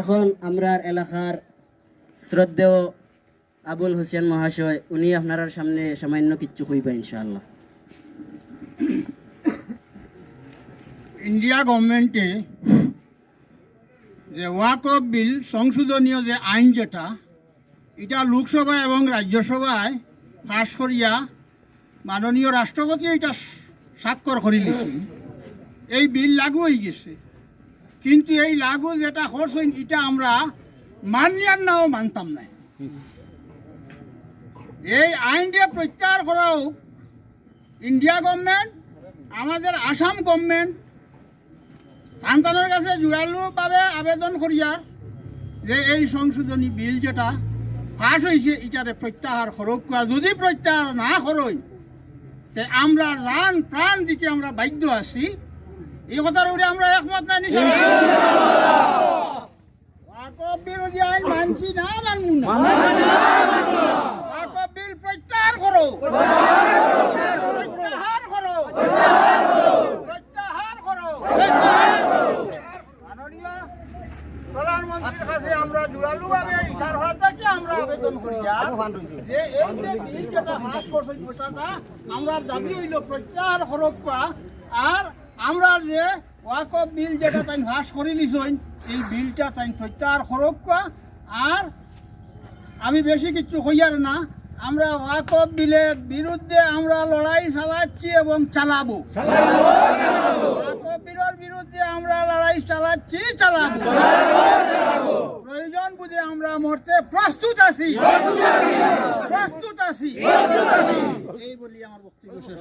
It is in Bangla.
এখন আমরা এলাকার শ্রদ্ধেয় আবুল হোসেন মহাশয়, উনি আপনার সামনে সামান্য কিচ্ছু কইবা ইনশাআল্লাহ। ইন্ডিয়া গভর্নমেন্টে যে ওয়াক অফ বিল, সংশোধনীয় যে আইন যেটা, এটা লোকসভা এবং রাজ্যসভায় পাশ করিয়া মাননীয় রাষ্ট্রপতি এটা স্বাক্ষর করে এই বিল লাগু হয়ে গেছে। কিন্তু এই লাগু যেটা করছেন, এটা আমরা মানিয়ার নাও মানতাম না। এই আইনটা প্রত্যাহার করাও ইন্ডিয়া গভর্নমেন্ট, আমাদের আসাম গভর্নমেন্ট সন্তানের কাছে জোরালোভাবে আবেদন করিয়া যে এই সংশোধনী বিল যেটা পাস হয়েছে এটারে প্রত্যাহার করক যদি প্রত্যাহার না করই তে আমরা রান প্রাণ দিতে আমরা বাধ্য আছি। এই কথার উপরে আমরা একমত না বিরোধী আইন মানছি না, মানবো না। প্রত্যাহার করো। প্রত্যাহার করো। প্রত্যাহার মাননীয় প্রধানমন্ত্রীর কাছে আমরা জোরালোভাবে ইশার হওয়া থেকে আমরা আবেদন করি যে এই যে বিল যেটা পাস করছেন আমরা দাবি হইল প্রত্যাহার হরক্কা আর যে ওয়াকফ বিল যেটা তাই পাস করে নিছেন এই বিলটা তাই প্রত্যাহার হরক্কা আর আমি বেশি কিছু হইয়ার না, আমরা ওয়াকফ বিলের বিরুদ্ধে আমরা লড়াই চালাচ্ছি এবং চালাবো। ওয়াকফ বিলের বিরুদ্ধে আমরা লড়াই চালাচ্ছি, চালাবো। প্রয়োজন বুঝে আমরা মরতে প্রস্তুত আছি। প্রস্তুত আছি। এই বলি আমার বক্তব্য শেষ।